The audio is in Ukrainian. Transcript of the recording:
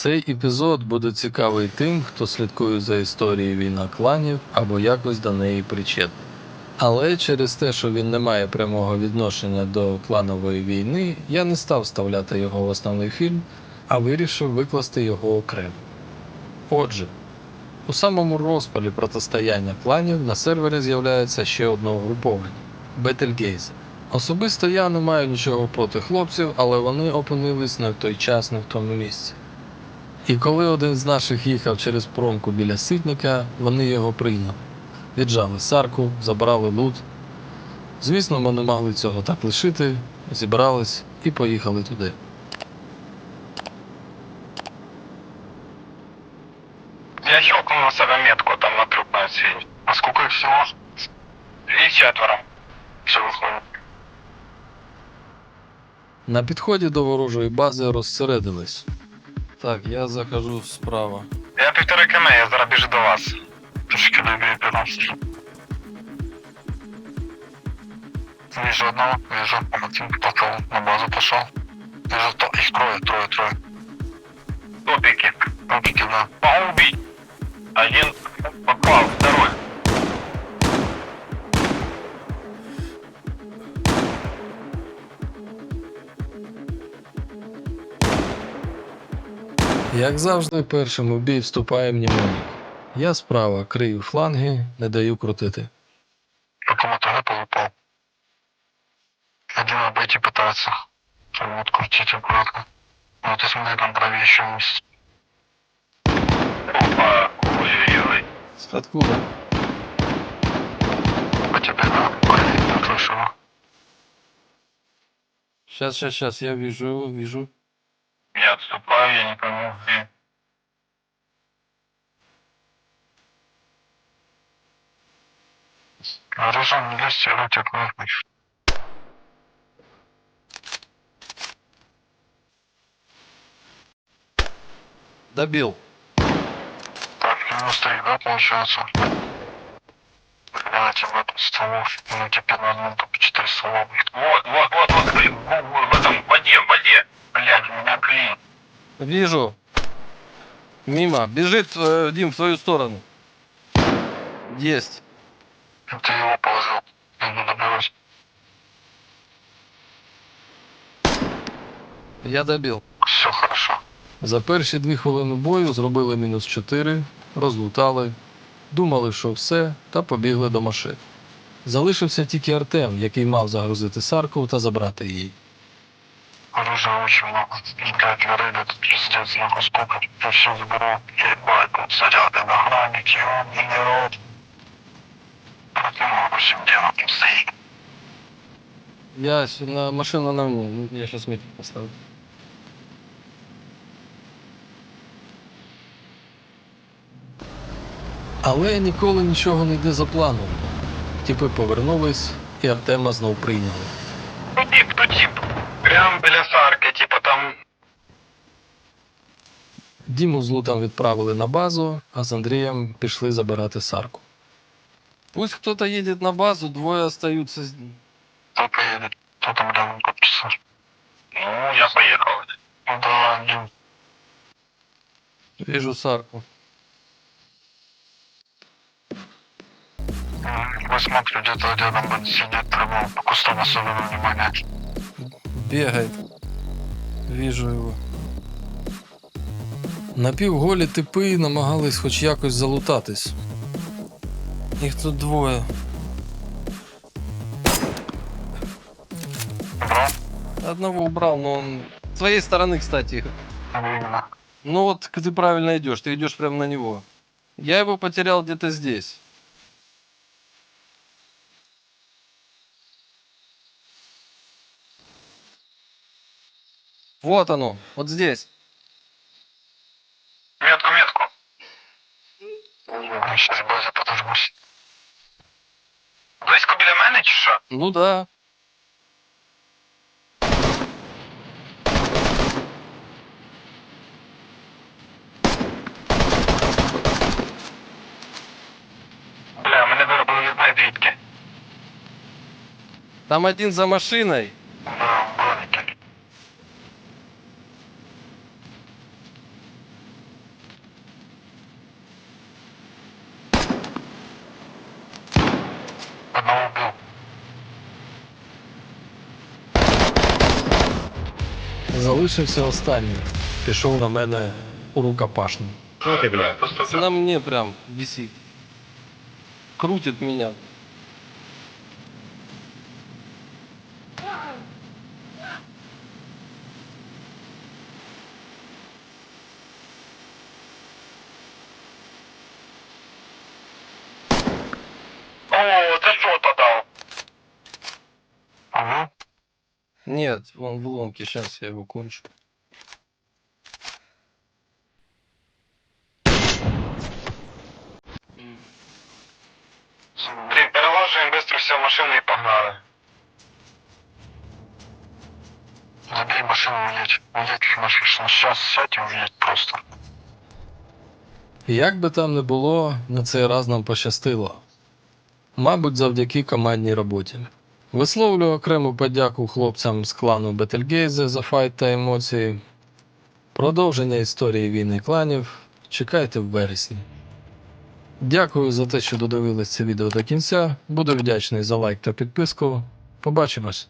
Цей епізод буде цікавий тим, хто слідкує за історією війна кланів або якось до неї причетний. Але через те, що він не має прямого відношення до кланової війни, я не став вставляти його в основний фільм, а вирішив викласти його окремо. Отже, у самому розпалі протистояння кланів на сервері з'являється ще одне угруповання Бетельгейзе. Особисто я не маю нічого проти хлопців, але вони опинились не в той час, не в тому місці. І коли один з наших їхав через промку біля ситника, вони його прийняли. Віджали сарку, забрали лут. Звісно, ми не могли цього так лишити, зібрались і поїхали туди. Я щелкнул на себе метку там на трюк на свете. А сколько их всего? И четверо. Все выходит. На підході до ворожої бази розсередились. Так, я захожу справа. Я півтори км, я зараз біжу до вас. Трошки добіг 15. Вижу одного, вижу, Максим пошел, на базу пошел. Вижу, то, их трое, трое, трое. Топики. Топики, да. Могу убить. Один попал, второй. Як завжди, першим у бій вступає мнемонік. Я справа крию фланги, не даю крутити. По кому-то выпал, упал. Один обойти пытается. Чтобы открутить аккуратно. Ну ты смотри, там правее еще есть. Опа, ой-ой-ой. Откуда? По тебе, да? Ой, я слышу его. Сейчас, сейчас, сейчас, я вижу, вижу. я отступаю, я не пойму, где. Разум для стирать окно значит. Добил. Так, 92 получается. Блять, в этом столов, ну теперь на одном только 4 слова. Вот, вот, вот, вот, блин, вот, вот, вот, вот. Вижу. Мимо. Бежит э, Дим в твою сторону. Есть. Это его положил. Надо добивать. Я добил. Все хорошо. За перші дві хвилини бою зробили мінус 4, розлутали, думали, що все, та побігли до машин. Залишився тільки Артем, який мав загрузити Сарку та забрати її. Горели, тут пиздец, нахуй сколько. Я все заберу. Ебать, тут заряды, охранники, ебаный рот. Протяну 8 делов, там стоит. Я с- на машину на ну, я сейчас метку поставлю. Але ніколи нічого не йде за планом. Тіпи повернулись і Артема знов прийняли. Ну тип, ну тип. Прям біля сарки, типа там... Діму з Лутом відправили на базу, а з Андрієм пішли забирати Сарку. Пусть хтось їде на базу, двоє остаються. з- Кто поедет? Кто там рядом копчится? Ну, я поехал. Ну да, Дим. Вижу Сарку. М, смотрите, где-то рядом будет сидеть, по кустам особенно внимания Бегает. Вижу його. Напівголі типи намагались хоч якось залутатись. Їх тут двоє. Бро? Одного убрал, но он... С твоей стороны, кстати. Именно. Ну вот ты правильно идешь, ты идешь прямо на него. Я его потерял где-то здесь. Вот оно, вот здесь. Метку, метку. Я сейчас в базі подожмусь. Близько біля мене чи що? Ну да. Бля, мене виробили від медвідки. Там один за машиной. Залишився останній. Пішов на мене у рукопашну. Ну ты, блядь. Це на мне прям висить. Крутить меня. Нет, он в ломке, сейчас я его кончу. Смотри, переложим быстро все в машину и погнали. Забери машину, уедь. Уедь машину. Сейчас сядь и уедь просто. Як би там не було, на цей раз нам пощастило. Мабуть, завдяки командній роботі. Висловлюю окрему подяку хлопцям з клану Бетельгейзе за файт та емоції. Продовження історії війни кланів чекайте в вересні. Дякую за те, що додивились це відео до кінця. Буду вдячний за лайк та підписку. Побачимось!